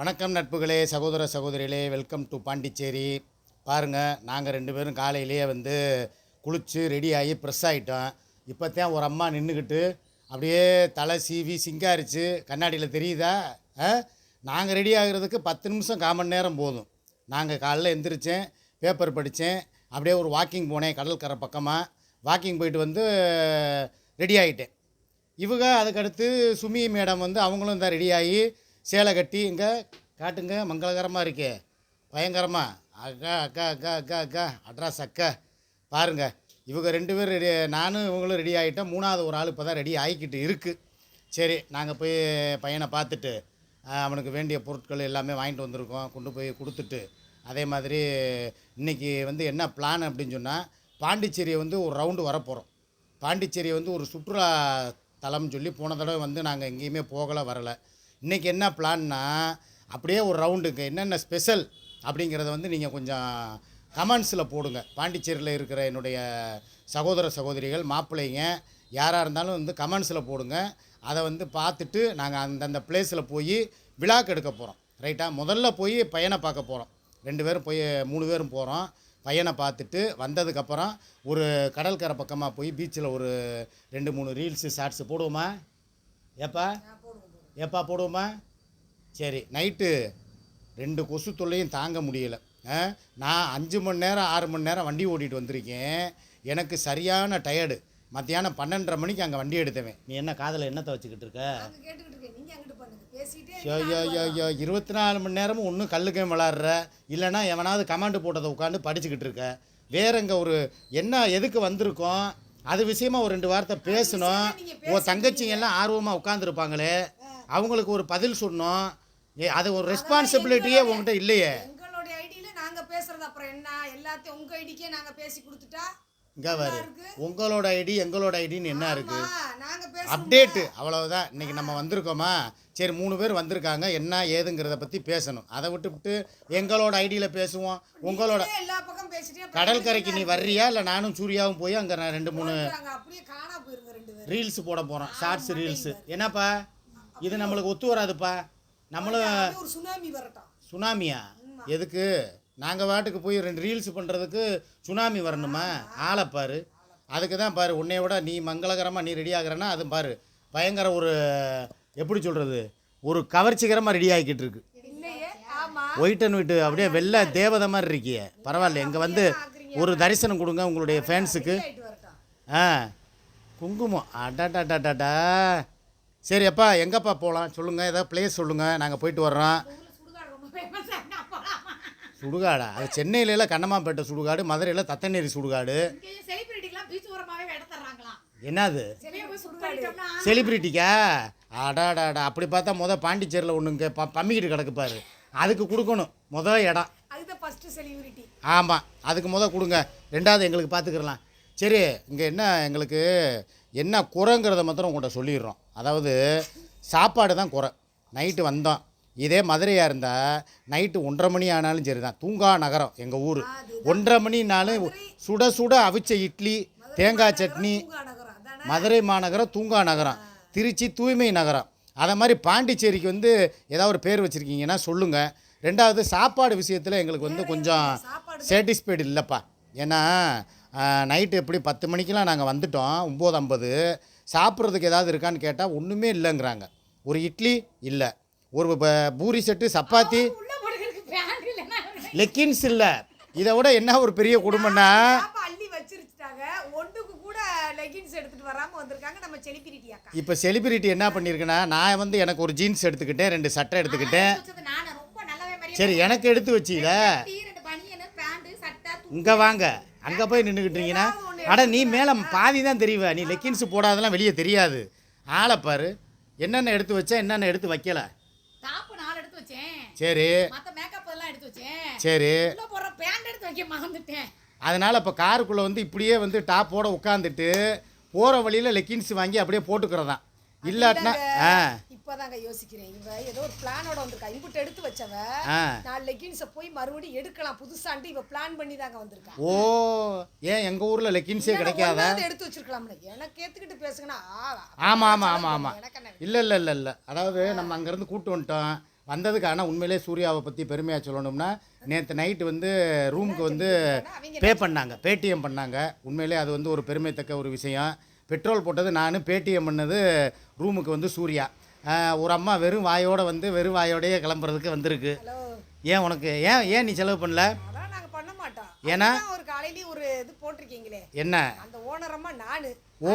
வணக்கம் நட்புகளே சகோதர சகோதரிகளே வெல்கம் டு பாண்டிச்சேரி. பாருங்கள் நாங்கள் ரெண்டு பேரும் காலையிலேயே வந்து குளித்து ரெடி ஆகி ப்ரெஸ் ஆகிட்டோம் இப்போ தான் ஒரு அம்மா நின்றுக்கிட்டு அப்படியே தலை சீவி சிங்காரிச்சு கண்ணாடியில் தெரியுதா? நாங்கள் ரெடி ஆகிறதுக்கு பத்து நிமிஷம் கால் மணி நேரம் போதும். நாங்கள் காலைல எந்திரிச்சேன் பேப்பர் படித்தேன் அப்படியே ஒரு வாக்கிங் போனேன் கடல்கரை பக்கமாக வாக்கிங் போயிட்டு வந்து ரெடி ஆகிட்டேன் இவங்க அதுக்கடுத்து சுமி மேடம் வந்து அவங்களும் தான் ரெடி ஆகி சேலை கட்டி இங்கே காட்டுங்க மங்களகரமாக இருக்கே. பயங்கரமாக அக்கா அக்கா அக்கா அக்கா அக்கா அட்ராஸ் அக்கா. பாருங்க இவங்க ரெண்டு பேரும் ரெடி நானும் இவங்களும் ரெடி ஆகிட்டோம். மூணாவது ஒரு ஆள் இப்போ தான் ரெடி ஆகிக்கிட்டு இருக்குது சரி நாங்கள் போய் பையனை பார்த்துட்டு அவனுக்கு வேண்டிய பொருட்கள் எல்லாமே வாங்கிட்டு வந்திருக்கோம். கொண்டு போய் கொடுத்துட்டு அதே மாதிரி இன்றைக்கி வந்து என்ன பிளான் அப்படின்னு சொன்னால் பாண்டிச்சேரியை வந்து ஒரு ரவுண்டு வரப்போகிறோம் பாண்டிச்சேரியை வந்து ஒரு சுற்றுலா தலம்னு சொல்லி போன தடவை வந்து நாங்கள் எங்கேயுமே போகலை வரலை. இன்றைக்கி என்ன பிளான்னா அப்படியே ஒரு ரவுண்டுக்கு என்னென்ன ஸ்பெஷல் அப்படிங்கிறத வந்து நீங்கள் கொஞ்சம் கமெண்ட்ஸில் போடுங்க. பாண்டிச்சேரியில் இருக்கிற என்னுடைய சகோதர சகோதரிகள் மாப்பிள்ளைங்க யாராக இருந்தாலும் வந்து கமெண்ட்ஸில் போடுங்க. அதை வந்து பார்த்துட்டு நாங்கள் அந்தந்த பிளேஸில் போய் விழாக்கு எடுக்க போகிறோம் ரைட்டாக முதல்ல போய் பையனை பார்க்க போகிறோம் ரெண்டு பேரும் போய் மூணு பேரும் போகிறோம் பையனை பார்த்துட்டு வந்ததுக்கப்புறம் ஒரு கடற்கரை பக்கமாக போய் பீச்சில் ஒரு ரெண்டு மூணு ரீல்ஸு ஷார்ட்ஸு போடுவோமா? ஏப்பா? ஏப்பா போடுவோமா? சரி நைட்டு ரெண்டு கொசு தொல்லையும் தாங்க முடியல. ஆ? நான் அஞ்சு மணி நேரம் ஆறு மணி நேரம் வண்டி ஓட்டிகிட்டு வந்திருக்கேன். எனக்கு சரியான டயர்டு மத்தியானம் பன்னெண்டரை மணிக்கு அங்கே வண்டி எடுத்தவன். நீ என்ன காதில் என்னத்தை வச்சுக்கிட்டு இருக்க? இருபத்தி நாலு மணி நேரமும் ஒன்றும் கல்லுக்கே விளாட்ற. இல்லைன்னா எவனாவது கமாண்டு போட்டதை உட்காந்து படிச்சுக்கிட்டு இருக்க. வேற இங்கே ஒரு என்ன எதுக்கு வந்திருக்கோம்? அது விஷயமா ஒரு ரெண்டு வார்த்தை பேசணும். உன் தங்கச்சிங்க எல்லாம் ஆர்வமாக உட்காந்துருப்பாங்களே அவங்களுக்கு ஒரு பதில் சொன்னோம். ஏ அது ஒரு ரெஸ்பான்சிபிலிட்டியே உங்ககிட்ட இல்லையே. எங்களுடைய ஐடியில நாங்க பேசுறது அப்புறம் என்ன? எல்லாத்தையும் உங்க ஐடிக்கே நாங்க பேசி கொடுத்துட்டா இங்கே பாரு உங்களோட ஐடி எங்களோட ஐடின்னு என்ன இருக்குது அப்டேட்டு அவ்வளவுதான். இன்னைக்கு நம்ம வந்திருக்கோமா? சரி மூணு பேர் வந்திருக்காங்க. என்ன ஏதுங்கிறத பற்றி பேசணும். அதை விட்டுவிட்டு எங்களோட ஐடியில் பேசுவோம். உங்களோட கடற்கரைக்கு நீ வர்றியா? இல்லை நானும் சூர்யாவும் போய் அங்கே நான் ரெண்டு மூணு ரீல்ஸ் போட போகிறோம் ஷார்ட்ஸ் ரீல்ஸு. என்னப்பா? இது நம்மளுக்கு ஒத்து வராதுப்பா. நம்மளும் சுனாமி வரட்டும். சுனாமியா? எதுக்கு? நாங்கள் வாட்டுக்கு போய் ரெண்டு ரீல்ஸ் பண்ணுறதுக்கு சுனாமி வரணுமா? ஆளை பாரு. அதுக்கு தான் பாரு உன்னைய விட நீ மங்களகரமாக நீ ரெடி ஆகுறன்னா அது பாரு. பயங்கர ஒரு எப்படி சொல்கிறது ஒரு கவர்ச்சிகரமாக ரெடி ஆகிக்கிட்டு இருக்கு. ஒயிட் அண்ட் ஒயிட் அப்படியே வெள்ளை தேவதை மாதிரி இருக்கியே. பரவாயில்ல இங்கே வந்து ஒரு தரிசனம் கொடுங்க உங்களுடைய ஃபேன்ஸுக்கு ஆ குங்குமம். அடாடாடாடாடா சரி அப்பா எங்கப்பா போகலாம் சொல்லுங்கள் ஏதாவது பிளேஸ் சொல்லுங்கள் நாங்கள் போயிட்டு வர்றோம். சுடுகாடா? அது சென்னையில கண்ணமாப்பேட்டை சுடுகாடு மதுரையில் தத்தநேரி சுடுகாடு. என்னது? சரியா செலிபிரிட்டிக்கா அடாடாடா அப்படி பார்த்தா முத பாண்டிச்சேரியில் ஒன்றுங்க ப பம்மிக்கிட்டு கிடக்குப்பாரு அதுக்கு கொடுக்கணும் முத இடம். ஆமாம் அதுக்கு முத கொடுங்க. ரெண்டாவது எங்களுக்கு பார்த்துக்கிறலாம் சரி இங்கே என்ன எங்களுக்கு? என்ன குறைங்கிறத மாத்திரம் உங்கள்கிட்ட சொல்லிடுறோம். அதாவது சாப்பாடு தான் குறை. நைட்டு வந்தோம் இதே மதுரையாக இருந்தால் நைட்டு ஒன்றரை மணி ஆனாலும் சரி தான் தூங்கா நகரம் எங்கள் ஊர். ஒன்றரை மணினாலும் சுட சுட அவிச்ச இட்லி தேங்காய் சட்னி மதுரை மாநகரம் தூங்கா நகரம். திருச்சி தூய்மை நகரம். அதை மாதிரி பாண்டிச்சேரிக்கு வந்து ஏதாவது ஒரு பேர் வச்சுருக்கீங்கன்னா சொல்லுங்கள் ரெண்டாவது சாப்பாடு விஷயத்தில் எங்களுக்கு வந்து கொஞ்சம் சாட்டிஸ்ஃபைடு இல்லைப்பா. ஏன்னா நைட்டு எப்படி பத்து மணிக்கெலாம் நாங்கள் வந்துட்டோம் ஒம்பது ஐம்பது சாப்பிட்றதுக்கு ஏதாவது இருக்கான்னு கேட்டால் ஒன்றுமே இல்லைங்கிறாங்க. ஒரு இட்லி இல்லை. ஒரு பூரி செட்டு சப்பாத்தி. லெக்கின்ஸ் இல்லை. இதை விட என்ன ஒரு பெரிய குடும்பம்னா இப்போ செலிபிரிட்டி என்ன பண்ணியிருக்குன்னா நான் வந்து எனக்கு ஒரு ஜீன்ஸ் எடுத்துக்கிட்டேன் ரெண்டு சட்டை எடுத்துக்கிட்டேன். சரி எனக்கு எடுத்து தூ- இங்கே வாங்க. அங்கே போய் நின்றுக்கிட்டீங்கன்னா அட நீ மேலே பாதி தான் தெரியுவ நீ லெக்கின்ஸ் போடாதெல்லாம் வெளியே தெரியாது. ஆளை பாரு என்னென்ன எடுத்து வச்சா என்னென்ன எடுத்து வைக்கல. சரி. சரி. அதனால் இப்போ காருக்குள்ளே வந்து இப்படியே வந்து டாப்போட உட்காந்துட்டு போகிற வழியில் லெக்கின்ஸ் வாங்கி அப்படியே போட்டுக்கிறதான் இல்லாட்டினா ஆ. இப்பதாங்க யோசிக்கிறேன். இவ ஏதோ ஒரு பிளானோட வந்திருக்கா. இம்புட்டு எடுத்து வச்சவ ஆ. நான் லெகின்ஸை போய் மறுபடியும் எடுக்கலாம். புதுசான்ட்டு இவ பிளான் பண்ணி தாங்க வந்திருக்கா. ஓ ஏன் எங்கள் ஊரில் லெக்கின்ஸே கிடைக்காதா? எடுத்து வச்சிருக்கலாம்ல. எனக்கு ஏத்துக்கிட்டு பேசுங்கன்னா ஆ, ஆமாம் ஆமாம் ஆமாம் ஆமாம் எனக்கு என்ன இல்லை இல்லை இல்லை இல்லை. அதாவது நம்ம அங்கேருந்து கூட்டு வந்துட்டோம். வந்ததுக்கு ஆனால் உண்மையிலே சூர்யாவை பற்றி பெருமையாக சொல்லணும்னா நேற்று நைட்டு வந்து ரூமுக்கு வந்து பே பண்ணாங்க. பேடிஎம் பண்ணாங்க. உண்மையிலே அது வந்து ஒரு பெருமைத்தக்க ஒரு விஷயம். பெட்ரோல் போட்டது நான் பேடிஎம் பண்ணது ரூமுக்கு வந்து சூர்யா. ஒரு அம்மா வெறும் வாயோட வந்து வெறும் வாயோடயே கிளம்புறதுக்கு வந்திருக்கு. ஏன் உனக்கு ஏன் ஏன் நீ செலவு பண்ணல? ஏன்னா? அதுதான் ஒரு காலையிலேயே ஒரு இது போட்டிருக்கீங்களே. என்ன? அந்த ஓனரம்மா நானு. ஓ.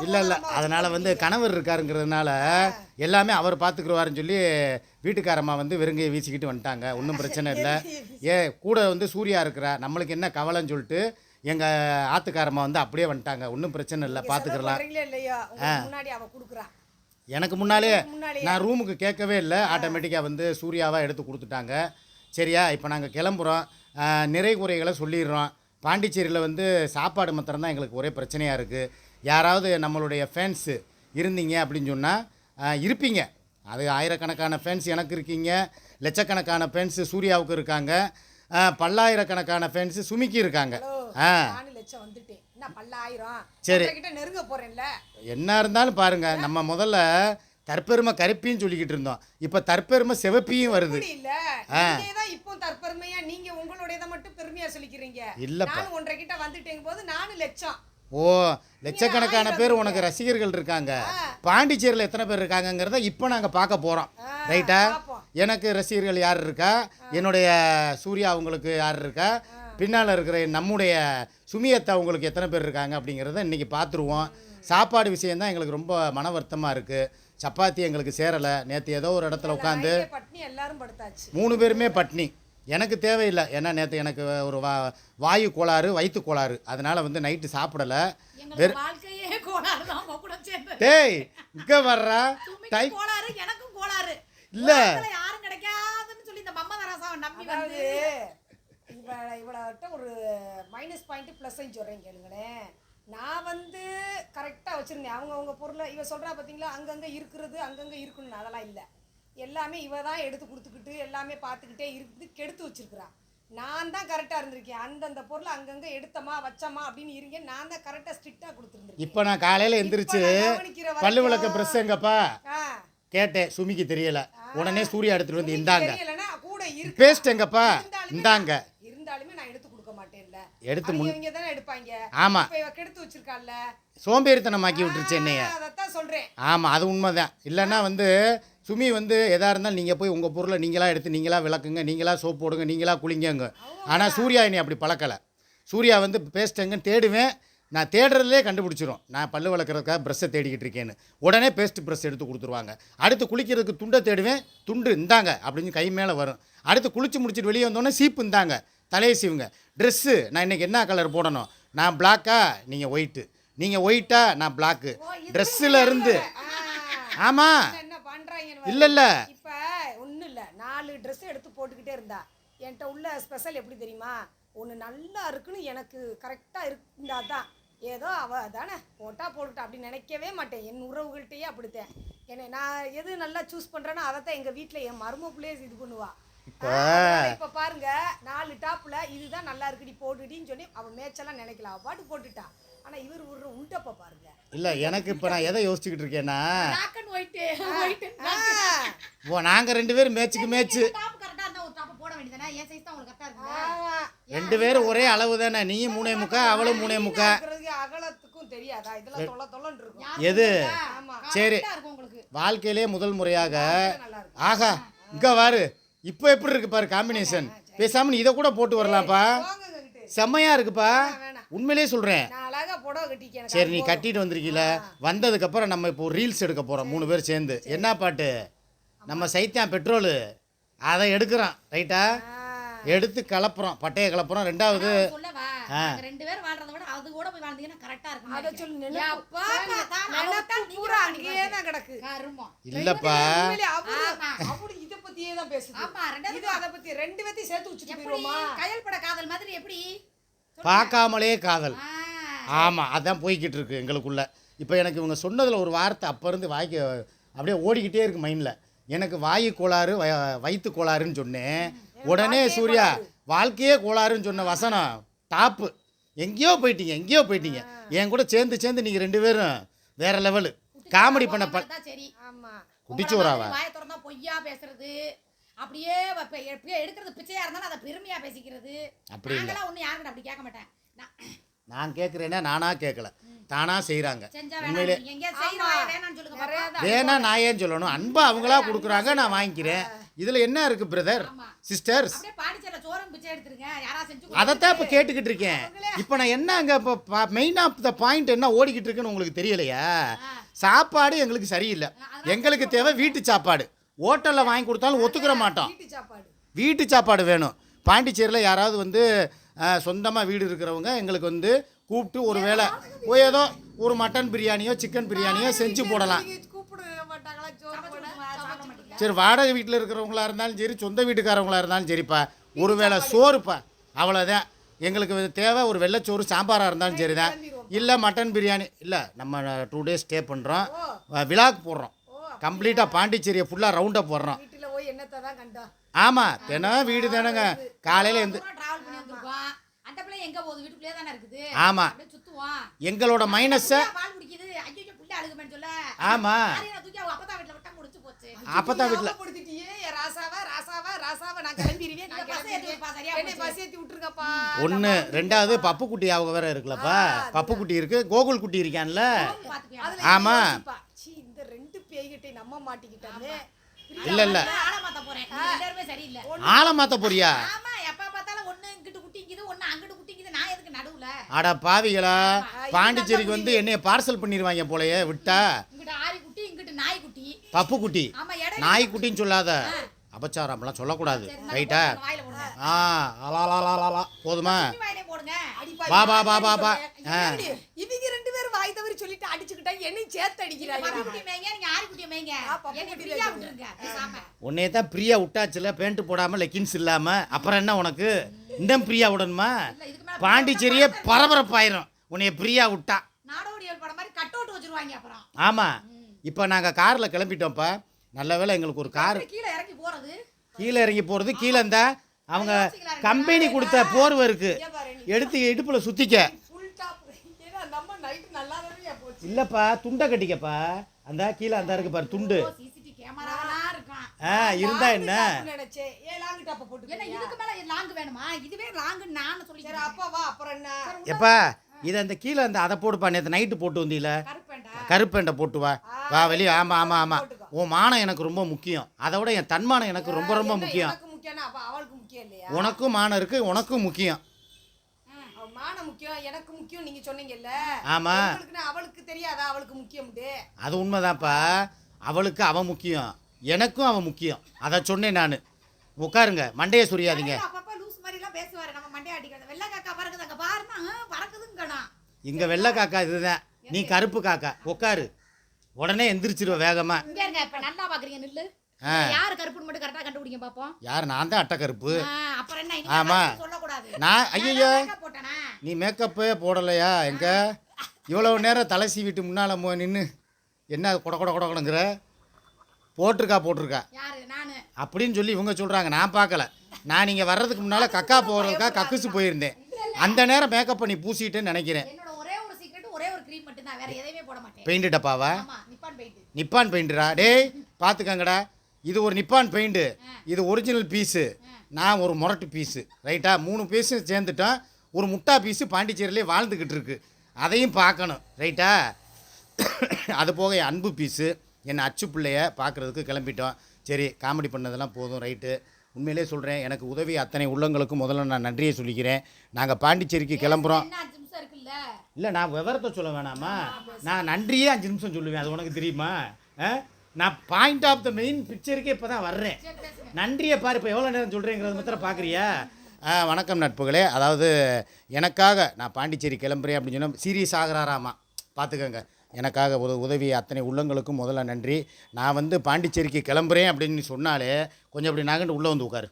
இல்லை இல்லை. அதனால் வந்து கணவர் இருக்காருங்கிறதுனால எல்லாமே அவர் பார்த்துக்குருவாருன்னு சொல்லி வீட்டுக்காரம்மா வந்து வெறுங்கையை வீசிக்கிட்டு வந்துட்டாங்க. ஒன்றும் பிரச்சனை இல்லை. ஏ கூட வந்து சூர்யா இருக்கிறா. நம்மளுக்கு என்ன கவலைன்னு சொல்லிட்டு எங்கள் ஆத்துக்காரம்மா வந்து அப்படியே வந்துட்டாங்க. ஒன்றும் பிரச்சனை இல்லை. பார்த்துக்கலாம் முன்னாடி அவ எனக்கு முன்னாலே. நான் ரூமுக்கு கேட்கவே இல்லை. ஆட்டோமேட்டிக்காக வந்து சூர்யாவாக எடுத்து கொடுத்துட்டாங்க. சரியா இப்போ நாங்கள் கிளம்புறோம். நிறை குறைகளை சொல்லிடுறோம். பாண்டிச்சேரியில் வந்து சாப்பாடு மாத்திரம் தான் எங்களுக்கு ஒரே பிரச்சனையாக இருக்குது யாராவது நம்மளுடைய ஃபேன்ஸு இருந்தீங்க அப்படின்னு சொன்னால் இருப்பீங்க. அது ஆயிரக்கணக்கான ஃபேன்ஸ் எனக்கு இருக்கீங்க. லட்சக்கணக்கான ஃபேன்ஸு சூர்யாவுக்கு இருக்காங்க. பல்லாயிரக்கணக்கான ஃபேன்ஸு சுமிக்கு இருக்காங்க. ஆ. சரி. கிட்ட நெருங்க போறேன்ல. என்ன இருந்தாலும் பாருங்க நம்ம முதல்ல தற்பெருமை கருப்பின்னு சொல்லிக்கிட்டு இருந்தோம். இப்போ தற்பெருமை சிவப்பியும் வருது. இப்போ தற்பெருமையா நீங்க உங்களுடையத மட்டும் பெருமையா சொல்லிக்கிறீங்க. இல்லப்பா. நான் ஒன்றரை கிட்ட வந்துட்டேங்க போது நாலு லட்சம். ஓ லட்சக்கணக்கான பேர் உனக்கு ரசிகர்கள் இருக்காங்க. பாண்டிச்சேரியில் எத்தனை பேர் இருக்காங்கங்கிறத இப்போ நாங்கள் பார்க்க போகிறோம் ரைட்டா. எனக்கு ரசிகர்கள் யார் இருக்கா? என்னுடைய சூர்யா அவங்களுக்கு யார் இருக்கா? பின்னால் இருக்கிற நம்முடைய சுமியத்தா உங்களுக்கு எத்தனை பேர் இருக்காங்க அப்படிங்கிறத இன்றைக்கி பார்த்துருவோம். சாப்பாடு விஷயம்தான் எங்களுக்கு ரொம்ப மன வருத்தமாக இருக்குது சப்பாத்தி எங்களுக்கு சேரலை. நேற்று ஏதோ ஒரு இடத்துல உட்காந்து நாயே பட்னி எல்லாரும் படுத்தாச்சு. மூணு பேருமே பட்னி. எனக்கு தேவையில்லை. ஏன்னா நேற்று எனக்கு ஒரு வா வாயு கோளாறு வயிற்று கோளாறு. அதனால் வந்து நைட்டு சாப்பிடலை. சேர்ந்து. டேய் இங்கே வர்றா? டை சுமிக்கு கோளாறு எனக்கும் கோளாறு. இல்ல. உலகத்துல யாரும் கிடைக்காதுன்னு சொல்லி இந்த மம்மதராசாவை நம்பி அதாவது வந்து இவ இவளகிட்ட ஒரு மைனஸ் பாயிண்ட் ப்ளஸ் சொல்கிறேன் கேளுங்களேன். நான் வந்து கரெக்டாக வச்சுருந்தேன். அவங்க அவங்க பொருளை இவ சொல்கிறா பார்த்தீங்களா அங்கங்கே இருக்கிறது அங்கங்கே இருக்கணும்னு அதெல்லாம் இல்லை. எல்லாமே இவ தான் எடுத்து கொடுத்துக்கிட்டு எல்லாமே பார்த்துக்கிட்டே இருக்குது கெடுத்து வச்சிருக்கிறா. நான் தான் கரெக்டாக இருந்திருக்கேன். அந்தந்த பொருளை அங்கங்கே எடுத்தமா வச்சமா அப்படின்னு இருங்க. நான் தான் கரெக்டாக ஸ்ட்ரிக்டாக கொடுத்துருந்துருக்கேன். இப்போ நான் காலையில் எந்திரிச்சு இப்ப பல்லு விளக்க ப்ரெஸ் எங்கப்பா? கேட்டேன். சுமிக்கு தெரியல. உடனே சூர்யா எடுத்துட்டு வந்து இந்தாங்க. கூட பேஸ்ட் எங்கப்பா? இந்தாங்க நான்- இருந்தாலுமே நான் எடுத்து கொடுக்க மாட்டேன்ல எடுத்து முன் இவங்க தானே எடுப்பாங்க. ஆமா. இவ கெடுத்து வச்சிருக்கால்ல சோம்பேறித்தனமாக்கி விட்டுருச்சு என்னைய. சொல்றேன். ஆமாம் அது உண்மைதான். இல்லைன்னா வந்து சுமி வந்து எதாக இருந்தாலும் நீங்கள் போய் உங்கள் பொருளை நீங்களா எடுத்து நீங்களா விளக்குங்க நீங்களா சோப் போடுங்க நீங்களா குளிங்கங்க. ஆனால் சூர்யா என்னை அப்படி பழக்கலை. சூர்யா வந்து பேஸ்ட் எங்கன்னு தேடுவேன். நான் தேடுறதுலே கண்டுபிடிச்சிரும். நான் பல்லு வளர்க்குறதுக்காக ப்ரெஷ்ஷை தேடிக்கிட்டு இருக்கேன்னு. உடனே பேஸ்ட் ப்ரெஷ் எடுத்து கொடுத்துருவாங்க. அடுத்து குளிக்கிறதுக்கு துண்டை தேடுவேன். துண்டு இந்தாங்க அப்படின்னு கை மேலே வரும். அடுத்து குளிச்சு முடிச்சிட்டு வெளியே வந்தோடனே சீப்பு இந்தாங்க. தலையை சீவுங்க. ட்ரெஸ்ஸு நான் இன்றைக்கி என்ன கலர் போடணும்? நான் பிளாக்கா நீங்கள் ஒயிட்டு நீங்கள் ஒயிட்டா நான் பிளாக்கு ட்ரெஸ்ஸில் இருந்து. ஆமாம் இல்ல, இல்ல. இப்ப ஒண்ணும் இல்ல. நாலு Dress எடுத்து போட்டுக்கிட்டே இருந்தா. என்கிட்ட உள்ள ஸ்பெஷல் எப்படி தெரியுமா? ஒன்று நல்லா இருக்குன்னு எனக்கு கரெக்டாக இருந்தா தான் ஏதோ அவ தானே போட்டா போட்டுட்டா அப்படி நினைக்கவே மாட்டேன். என் உறவுகள்கிட்டயே அப்படித்தேன். என்ன நான் எது நல்லா சூஸ் பண்றேனோ அதை தான் எங்கள் வீட்டில் என் மரும பிள்ளையே இது பண்ணுவா. இப்ப- இப்ப பாருங்க நாலு டாப்ல இதுதான் நல்லா இருக்குடி போட்டுடின்னு சொல்லி அவ மேட்செல்லாம் நினைக்கல. அவ பாட்டு போட்டுட்டா. ஆனா இவர் விடுற உண்டப்ப பாருங்க. இல்லை எனக்கு இப்போ நான் எதை யோசிச்சுக்கிட்டு இருக்கேன்னா ஓ நாங்கள் ரெண்டு பேரும் மேட்ச்சுக்கு மேட்ச்சு டாப் கரெக்டா இருந்தா ஒரு டாப் போட வேண்டியதானே என் சைஸ் தான் உங்களுக்கு கரெக்டா இருக்கு ஆமா. ரெண்டு பேரும் ஒரே அளவு தானே நீயும் மூணே முக்கா அவளும் மூணே முக்கா. இருக்கிறதுக்கு அகலத்துக்கும் தெரியாதா? இதெல்லாம் தொலை தொலைன்னு இருக்கும். எது? ஆமா. சரி. வாழ்க்கையிலே முதல் முறையாக ஆகா இங்கே வாரு. இப்போ எப்படி இருக்கு பாரு காம்பினேஷன் பேசாம நீ இதை கூட போட்டு வரலாம்ப்பா. செம்மையா இருக்குப்பா. உண்மையிலேயே சொல்கிறேன் சரி நீ கட்டிட்டு வந்திருக்கீல. வந்ததுக்கப்புறம் நம்ம இப்போ ரீல்ஸ் எடுக்க போகிறோம் மூணு பேர் சேர்ந்து. என்ன பாட்டு? நம்ம சைத்தியம் பெட்ரோலு. அதை எடுக்கிறோம் ரைட்டா? எடுத்து கலப்புறோம் பட்டையை கலப்புறோம் ரெண்டாவது நாங்க ரெண்டு பேரும் வாழ்றத விட அது கூட போய் வாழ்ந்தீங்கன்னா கரெக்டா இருக்கும் அதை சொல்லு நினைக்கிறேன். நினைப்பு. எப்பா பார்த்தாலும் நினைப்பு அவதான் நீங்க பூரா தான் அங்கேயே தான் கிடக்கு. கருமம். இல்லைப்பா. உண்மையிலே அவரு ஆமா. அவரு இத பத்தியே தான் பேசுது. ஆமா ரெண்டாவது இது அதை பத்தி ரெண்டு பேத்தையும் சேர்த்து வச்சுட்டு எப்படி போயிருவோமா? கயல் பட காதல் மாதிரி எப்படி? பார்க்காமலே காதல். ஆமாம் அதான் போய்கிட்டு இருக்கு எங்களுக்குள்ள. இப்போ எனக்கு இவங்க சொன்னதில் ஒரு வார்த்தை அப்போ இருந்து வாய்க்கு அப்படியே ஓடிக்கிட்டே இருக்கு மைண்டில். எனக்கு வாயு கோளாறு வயிற்று கோளாறுன்னு சொன்னேன். உடனே சூர்யா வாழ்க்கையே கோளாறுன்னு சொன்ன வசனம். டாப்பு எங்கேயோ போயிட்டீங்க எங்கேயோ போயிட்டீங்க. என் கூட சேர்ந்து சேர்ந்து நீங்கள் ரெண்டு பேரும் வேற லெவலு காமெடி பண்ண ப அதான் சரி. ஆமா. குட்டிச்சோறாவா வாயை திறந்தா பொய்யா பேசுறது. அப்படியே எப்படியே எடுக்கிறது பிச்சையா இருந்தாலும் அதை பெருமையா பேசிக்கிறது. அப்படி ஒண்ணு யாருக்கிட்ட அப்படி கேட்க மாட்டேன். நான் நான் கேட்குறேன்னா நானா கேட்கல தானா செய்கிறாங்க உண்மையிலே வேணா நான் ஏன் சொல்லணும்? அன்பா அவங்களா கொடுக்குறாங்க நான் வாங்கிக்கிறேன். இதில் என்ன இருக்குது பிரதர். சிஸ்டர்ஸ் அப்படியே பாண்டிச்சேரியில சோறும் பிச்சை எடுத்துருங்க. யாரா செஞ்சு அதைத்தான் இப்போ கேட்டுக்கிட்டு இருக்கேன். இப்போ நான் என்ன அங்கே இப்போ மெயின் ஆஃப் த பாயிண்ட் என்ன ஓடிக்கிட்டு இருக்குன்னு உங்களுக்கு தெரியலையா? சாப்பாடு எங்களுக்கு சரியில்லை. எங்களுக்கு தேவை வீட்டு சாப்பாடு. ஹோட்டலில் வாங்கி கொடுத்தாலும் ஒத்துக்கிற மாட்டோம். வீட்டு சாப்பாடு. வீட்டு சாப்பாடு வேணும். பாண்டிச்சேரியில் யாராவது வந்து சொந்தமாக வீடு இருக்கிறவங்க எங்களுக்கு வந்து கூப்பிட்டு ஒரு வேளை ஏதோ ஒரு மட்டன் பிரியாணியோ சிக்கன் பிரியாணியோ செஞ்சு போடலாம்? சரி வாடகை வீட்டில் இருக்கிறவங்களா இருந்தாலும் சரி சொந்த வீட்டுக்காரவங்களா இருந்தாலும் சரிப்பா. ஒரு வேளை சோறுப்பா அவ்வளோதான் எங்களுக்கு தேவை ஒரு வெள்ளைச்சோறு சாம்பாராக இருந்தாலும் சரி தான் இல்லை மட்டன் பிரியாணி இல்லை நம்ம டூ டேஸ் ஸ்டே பண்ணுறோம் விழாக்கு போடுறோம். கம்ப்ளீட்டாக பாண்டிச்சேரியை ஃபுல்லாக ரவுண்டப் போடுறோம். ஆமாம் தினம் வீடு தானேங்க. காலையில் எந்த தூரம் travel பண்ணி வந்திருக்கோம். அந்த பிள்ளை எங்க போகுது? வீட்டுக்குள்ளே தானே இருக்குது. ஆமா. அப்படியே சுத்துவோம். எங்களோட மைனஸை புள்ள பால் குடிக்குது. ஐயோ புள்ள அழுகுமேன்னு சொல்ல. ஆமாம் சரி, நான் தூக்கி அவங்க அப்பதான் வீட்டுல விட்டா முடிச்சு போச்சு. அப்பதான் வீட்டில். ஞாபகப்படுத்திட்டியே, என் ராசாவா ராசாவா ராசாவா நான் கிளம்பிடுவேன் நான் இந்த பஸ் ஏத்தி விடுப்பா, சரியா என்னை போச்சு. பஸ் ஏத்தி விட்டுருங்கப்பா. ஒன்று ரெண்டாவது பப்பு குட்டி அவங்க வேற இருக்குல்லப்பா. பப்பு குட்டி இருக்கு. கோகுல் குட்டி இருக்கான்ல ஆமா. இந்த ரெண்டு பேய்கிட்டே நம்ம மாட்டிக்கிட்டோமே. இல்ல, இல்ல. நான் ஆளை மாத்த போறேன். நீங்க ரெண்டு பேருமே சரியில்லை. ஆளை மாற்ற போறியா? ஆமா எப்ப பார்த்தாலும் ஒண்ணு இங்கிட்டு குட்டிக்குது ஒண்ணு அங்கிட்டு அட பாவிகளா பாண்டிச்சேரிக்கு வந்து என்னைய பார்சல் பண்ணிடுவாங்க போலயே விட்டா? இங்கிட்டு ஆரி குட்டி இங்கிட்டு நாய் குட்டி பப்பு குட்டி ஆமா இடம் நாய் குட்டின்னு சொல்லாத. அபச்சாரம்லாம் சொல்லக்கூடாது. ரைட்டா ஆ? அலாலாலாலா. போதுமா? குட்டி வாயிலே போடுங்க. அடிப்பாவி, வா, வா, வா, வா, வா. ஆ. ஏடி, இவங்க ரெண்டு பேரும் வாய் தவறி என்னையும் சேர்த்து அடிக்கிறாங்க என்னை உன்னைய தான் பிரியா விட்டாச்சுல பேண்ட் போடாம லெக்கின்ஸ் இல்லாம. அப்புறம் என்ன உனக்கு? இன்னும் பிரியா விடணுமா? பாண்டிச்சேரியே பரபரப்பாயிரும். உன்னைய பிரியா விட்டா. நாடோடியல் படம் மாதிரி கட் அவுட் வச்சிருவாங்க அப்புறம். ஆமாம் இப்போ நாங்கள் காரில் கிளம்பிட்டோம்ப்பா. நல்ல வேளை எங்களுக்கு ஒரு கார் கீழே இறங்கி போறது. கீழே இறங்கி போகிறது கீழே இருந்தா அவங்க கம்பெனி கொடுத்த போர்வை இருக்கு. எடுத்து இடுப்பில் சுற்றிக்க ஃபுல் டாப் ஏன்னா நம்ம நைட்டு நல்லா தானே போச்சு இல்லைப்பா துண்டை கட்டிக்கப்பா. அந்த கீழே அந்த இருக்கு பாரு துண்டு. சிசிடி கேமராலாம் இருக்கான் ஆ இருந்தா என்ன? டாப்னு நினைச்சேன் ஏ லாங் டாப்ப போட்டு ஏன்னா இதுக்கு மேல லாங் வேணுமா? இதுவே லாங் நான் சொல்லி சரி அப்பா வா அப்புறம் என்ன? எப்பா இதை அந்த கீழே அந்த அதை போடுப்பா நேற்று நைட்டு போட்டு வந்தீல. கருப்பேண்டா. போட்டு வா வா வெளியே ஆமாம் ஆமாம் ஆமாம் உன் மானம் எனக்கு ரொம்ப முக்கியம். அதை விட என் தன்மானம் எனக்கு ரொம்ப ரொம்ப முக்கியம். உனக்கும் மானம் இருக்கு உனக்கும் முக்கியம். அவ மானம் முக்கியம் எனக்கு முக்கியம் நீங்க சொன்னீங்கல்ல. ஆமா. அவளுக்கு தெரியாதா அவளுக்கு முக்கியம்ட்டு அது உண்மைதான்ப்பா. அவளுக்கு அவன் முக்கியம். எனக்கும் அவன் முக்கியம். அதை சொன்னேன் நான். உட்காருங்க மண்டையை சொரியாதீங்க. இங்கே வெள்ளை காக்கா இதுதான். நீ கருப்பு காக்கா. உட்காரு. உடனே எந்திரிச்சிருவ வேகமா. நல்லா பாக்குறீங்க நில்லு. யாரு கருப்புன்னு மட்டும் கரெக்டா கண்டுபிடிங்க பாப்போம். யார்? நான் தான் அட்டை கருப்பு அப்புறம் என்ன? ஆமா. நான் ஐயோ நீ மேக்கப்பே போடலையா எங்க? இவ்வளவு நேரம் தலை சீவிட்டு முன்னால் நின்று என்ன கொட கொட கொடங்கிற? போட்டிருக்கா போட்டிருக்கா. அப்படின்னு சொல்லி இவங்க சொல்கிறாங்க நான் பார்க்கல. நான் நீங்கள் வர்றதுக்கு முன்னால் கக்கா போகிறதுக்கா கக்குசு போயிருந்தேன். அந்த நேரம் மேக்கப் பண்ணி பூசிட்டேன்னு நினைக்கிறேன். பெயிண்ட் டப்பாவா? நிப்பான் பெயிண்டரா டேய் பார்த்துக்கங்கடா இது ஒரு நிப்பான் பெயிண்ட்டு இது ஒரிஜினல் பீஸு நான் ஒரு முரட்டு பீஸு ரைட்டா மூணு பீஸும் சேர்ந்துட்டோம் ஒரு முட்டா பீஸு பாண்டிச்சேரியிலே வாழ்ந்துக்கிட்டு இருக்கு. அதையும் பார்க்கணும் ரைட்டா அது போக என் அன்பு பீஸு என் அச்சு பிள்ளைய பார்க்குறதுக்கு கிளம்பிட்டோம். சரி காமெடி பண்ணதெல்லாம் போதும் ரைட்டு உண்மையிலே சொல்கிறேன் எனக்கு உதவி அத்தனை உள்ளங்களுக்கும் முதல்ல நான் நன்றியை சொல்லிக்கிறேன். நாங்கள் பாண்டிச்சேரிக்கு கிளம்புறோம். இல்லை நான் விவரத்தை சொல்ல வேணாமா? நான் நன்றியே அஞ்சு நிமிஷம் சொல்லுவேன் அது உனக்கு தெரியுமா? நான் பாயிண்ட் ஆஃப் த மெயின் பிக்சருக்கே இப்போ தான் வர்றேன். நன்றியை பாரு இப்போ எவ்வளோ நேரம் சொல்கிறேங்கிறது மாத்திரம் பார்க்குறியா ஆ வணக்கம் நட்புகளே. அதாவது எனக்காக நான் பாண்டிச்சேரி கிளம்புறேன் அப்படின்னு சொன்னால் சீரியஸ் ஆகிறாராமா பார்த்துக்கோங்க எனக்காக உத உதவி அத்தனை உள்ளங்களுக்கும் முதல்ல நன்றி. நான் வந்து பாண்டிச்சேரிக்கு கிளம்புறேன் அப்படின்னு சொன்னாலே கொஞ்சம் அப்படி நகண்டு உள்ளே வந்து உட்காரு.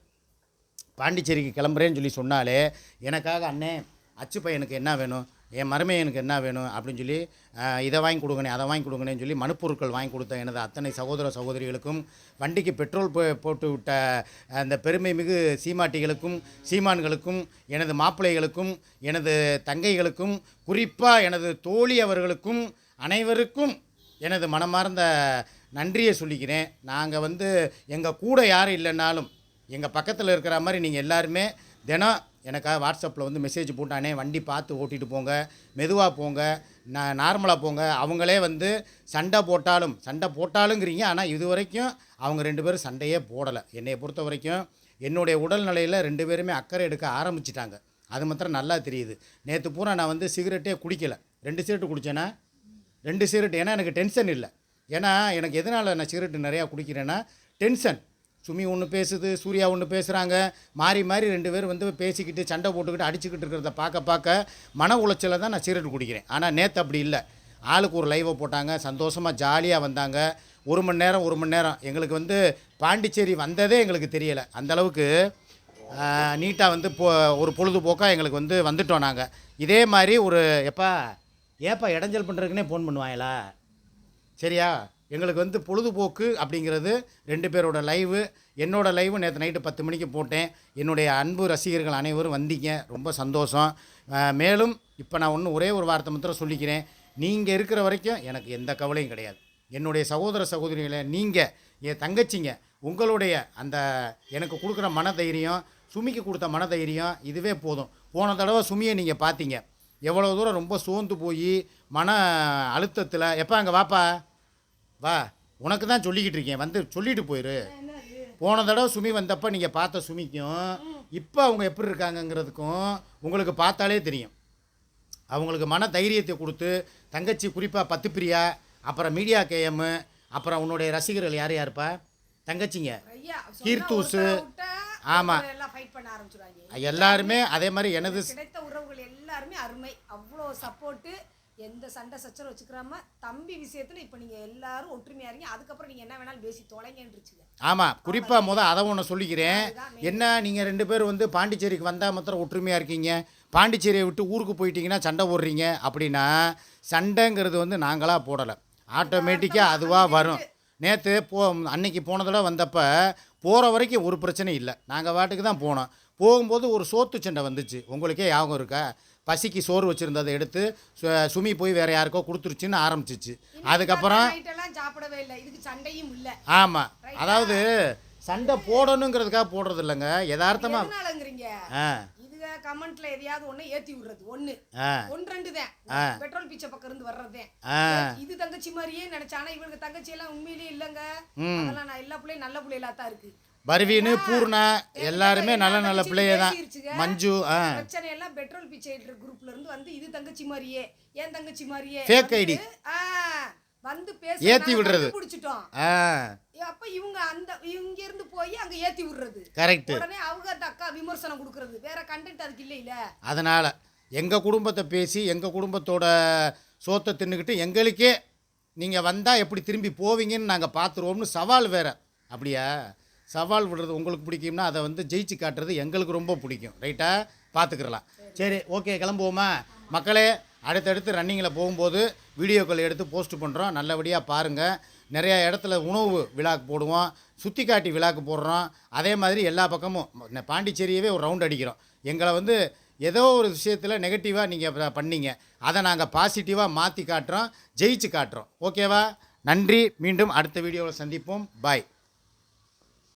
பாண்டிச்சேரிக்கு கிளம்புறேன்னு சொல்லி சொன்னாலே எனக்காக அண்ணே அச்சு பையனுக்கு என்ன வேணும்? என் மருமையனுக்கு என்ன வேணும் அப்படின்னு சொல்லி இதை வாங்கி கொடுங்கண்ணே அதை வாங்கி கொடுங்கண்ணேன்னு சொல்லி மனுப்பொருட்கள் வாங்கி கொடுத்த எனது அத்தனை சகோதர சகோதரிகளுக்கும் வண்டிக்கு பெட்ரோல் போ- போட்டு விட்ட அந்த பெருமை மிகு சீமாட்டிகளுக்கும் சீமான்களுக்கும் எனது மாப்பிள்ளைகளுக்கும் எனது தங்கைகளுக்கும் குறிப்பாக எனது தோழி அவர்களுக்கும் அனைவருக்கும் எனது மனமார்ந்த நன்றியை சொல்லிக்கிறேன். நாங்கள் வந்து எங்கள் கூட யாரும் இல்லைன்னாலும் எங்கள் பக்கத்தில் இருக்கிற மாதிரி நீங்கள் எல்லாருமே தினம் எனக்காக வாட்ஸ்அப்பில் வந்து மெசேஜ் போட்டானே வண்டி பார்த்து ஓட்டிட்டு போங்க மெதுவாக போங்க நான் நார்மலாக போங்க. அவங்களே வந்து சண்டை போட்டாலும் சண்டை போட்டாலுங்கிறீங்க. ஆனால் இது வரைக்கும் அவங்க ரெண்டு பேரும் சண்டையே போடலை. என்னையை பொறுத்த வரைக்கும் என்னுடைய உடல்நிலையில் ரெண்டு பேருமே அக்கறை எடுக்க ஆரம்பிச்சிட்டாங்க. அது மாத்திரம் நல்லா தெரியுது. நேற்று பூரா நான் வந்து சிகரெட்டே குடிக்கலை. ரெண்டு சிகரெட்டு குடித்தேன்னா ரெண்டு சிகரெட் ஏன்னா எனக்கு டென்ஷன் இல்லை. ஏன்னா எனக்கு எதனால் நான் சிகரெட்டு நிறையா குடிக்கிறேன்னா டென்ஷன் சுமி ஒன்று பேசுது சூர்யா ஒன்று பேசுகிறாங்க மாறி மாறி ரெண்டு பேர் வந்து பேசிக்கிட்டு சண்டை போட்டுக்கிட்டு அடிச்சுக்கிட்டு இருக்கிறத பார்க்க பார்க்க மன உளைச்சலில் தான் நான் சிகரெட் குடிக்கிறேன். ஆனால் நேற்று அப்படி இல்லை. ஆளுக்கு ஒரு லைவை போட்டாங்க சந்தோஷமாக ஜாலியாக வந்தாங்க. ஒரு மணி நேரம் ஒரு மணி நேரம். எங்களுக்கு வந்து பாண்டிச்சேரி வந்ததே எங்களுக்கு தெரியலை. அந்தளவுக்கு நீட்டாக வந்து போ ஒரு பொழுதுபோக்காக எங்களுக்கு வந்து வந்துட்டோம் நாங்கள் இதே மாதிரி ஒரு எப்பா ஏப்பா இடைஞ்சல் பண்ணுறதுக்குன்னே ஃபோன் பண்ணுவாங்களா? சரியா? எங்களுக்கு வந்து பொழுதுபோக்கு அப்படிங்கிறது ரெண்டு பேரோட லைவு என்னோடய லைவு நேற்று நைட்டு பத்து மணிக்கு போட்டேன். என்னுடைய அன்பு ரசிகர்கள் அனைவரும் வந்தீங்க. ரொம்ப சந்தோஷம். மேலும் இப்போ நான் ஒன்று ஒரே ஒரு வார்த்தை மாத்திரம் சொல்லிக்கிறேன். நீங்கள் இருக்கிற வரைக்கும் எனக்கு எந்த கவலையும் கிடையாது. என்னுடைய சகோதர சகோதரிகளை நீங்கள் என் தங்கச்சிங்க உங்களுடைய அந்த எனக்கு கொடுக்குற மன தைரியம் சுமிக்கு கொடுத்த மன தைரியம் இதுவே போதும். போன தடவை சுமியை நீங்கள் பார்த்தீங்க. எவ்வளோ தூரம் ரொம்ப சோர்ந்து போய் மன அழுத்தத்தில் எப்போ அங்கே வாப்பா? வா உனக்கு தான் சொல்லிக்கிட்டு இருக்கேன். வந்து சொல்லிட்டு போயிரு. போன தடவை சுமி வந்தப்போ நீங்கள் பார்த்த சுமிக்கும் இப்போ அவங்க எப்படி இருக்காங்கங்கிறதுக்கும் உங்களுக்கு பார்த்தாலே தெரியும். அவங்களுக்கு மன தைரியத்தை கொடுத்து தங்கச்சி குறிப்பாக பத்து பிரியா அப்புறம் மீடியா கேஎம்மு அப்புறம் உன்னுடைய ரசிகர்கள் யார் யாருப்பா? தங்கச்சிங்க. கீர்த்தூசு. ஒருத்தரை விட்டா ஆமா. ஒருத்தரை எல்லாம் ஃபைட் பண்ண ஆரம்பிச்சிடுவாங்க எல்லாருமே அதே மாதிரி எனது எல்லாருமே அருமை. அவ்வளோ சப்போர்ட்டு எந்த சண்டை சச்சரவு வச்சுக்கிறாம தம்பி விஷயத்துல இப்போ நீங்க எல்லாரும் ஒற்றுமையா இருக்கீங்க அதுக்கப்புறம் நீங்க என்ன வேணாலும் பேசி தொலைங்கன்றுச்சுங்க. ஆமாம் குறிப்பாக முத அதை ஒன்று சொல்லிக்கிறேன். என்ன நீங்கள் ரெண்டு பேரும் வந்து பாண்டிச்சேரிக்கு வந்தால் மாத்திரம் ஒற்றுமையாக இருக்கீங்க. பாண்டிச்சேரியை விட்டு ஊருக்கு போயிட்டீங்கன்னா சண்டை போடுறீங்க அப்படின்னா சண்டைங்கிறது வந்து நாங்களாக போடலை. ஆட்டோமேட்டிக்காக அதுவாக வரும். நேற்று போ அன்னைக்கு போன தடவை வந்தப்போ போகிற வரைக்கும் ஒரு பிரச்சனை இல்லை. நாங்கள் வாட்டுக்கு தான் போனோம். போகும்போது ஒரு சோத்து சண்டை வந்துச்சு. உங்களுக்கே ஞாபகம் இருக்கா? பசிக்கு சோறு வச்சுருந்ததை எடுத்து சுமி போய் வேறு யாருக்கோ கொடுத்துருச்சுன்னு ஆரம்பிச்சிச்சு. அதுக்கப்புறம் சாப்பிடவே இல்லை. இதுக்கு சண்டையும் இல்லை. ஆமாம் அதாவது சண்டை போடணுங்கிறதுக்காக போடுறது இல்லைங்க யதார்த்தமாக ஆ. கமெண்ட்ல எதையாவது ஒண்ணு ஏத்தி விடுறது. ஒண்ணு. ஆ. ஒன்று ரெண்டு தான். பெட்ரோல் பீச்சை பக்கம் இருந்து வர்றதே இது தங்கச்சி மாதிரியே நினைச்சேன். ஆனா இவளுக்கு தங்கச்சி எல்லாம் உண்மையிலேயே இல்லைங்க அதெல்லாம் நான் எல்லா பிள்ளையும் நல்ல பிள்ளைகளா தான் இருக்கு. பர்வீனு பூர்ணா எல்லாருமே நல்ல நல்ல பிள்ளைய தான். மஞ்சு ஆ. பிரச்சனை எல்லாம் பெட்ரோல் பிச்சை குரூப்ல இருந்து வந்து இது தங்கச்சி மாதிரியே ஏன் தங்கச்சி மாதிரியே ID. ஆ, வந்து பேச ஏத்தி விடுறது. பிடிச்சிட்டோம். அப்ப இவங்க அந்த இங்க இருந்து போய் அங்க ஏத்தி விடுறது. கரெக்டு உடனே அவங்க அந்த அக்கா விமர்சனம் கொடுக்கறது. வேற கண்டென்ட் அதுக்கு இல்ல இல்ல. அதனால் எங்கள் குடும்பத்தை பேசி எங்கள் குடும்பத்தோட சோத்தை தின்னுக்கிட்டு எங்களுக்கே நீங்கள் வந்தால் எப்படி திரும்பி போவீங்கன்னு நாங்கள் பார்த்துருவோம்னு சவால் வேற. அப்படியா? சவால் விடுறது உங்களுக்கு பிடிக்கும்னா அதை வந்து ஜெயிச்சு காட்டுறது எங்களுக்கு ரொம்ப பிடிக்கும். ரைட்டாக பார்த்துக்கிறலாம் சரி ஓகே கிளம்புவோமா? மக்களே அடுத்தடுத்து ரன்னிங்கில் போகும்போது வீடியோக்கள் எடுத்து போஸ்ட் பண்ணுறோம் நல்லபடியாக பாருங்கள் நிறையா இடத்துல உணவு விழாக்கு போடுவோம். சுற்றி காட்டி விழாக்கு போடுறோம். அதே மாதிரி எல்லா பக்கமும் பாண்டிச்சேரியவே ஒரு ரவுண்ட் அடிக்கிறோம். எங்களை வந்து ஏதோ ஒரு விஷயத்தில் நெகட்டிவாக நீங்கள் பண்ணீங்க. அதை நாங்கள் பாசிட்டிவாக மாற்றி காட்டுறோம் ஜெயிச்சு காட்டுறோம். ஓகேவா? நன்றி. மீண்டும் அடுத்த வீடியோவில் சந்திப்போம். பாய்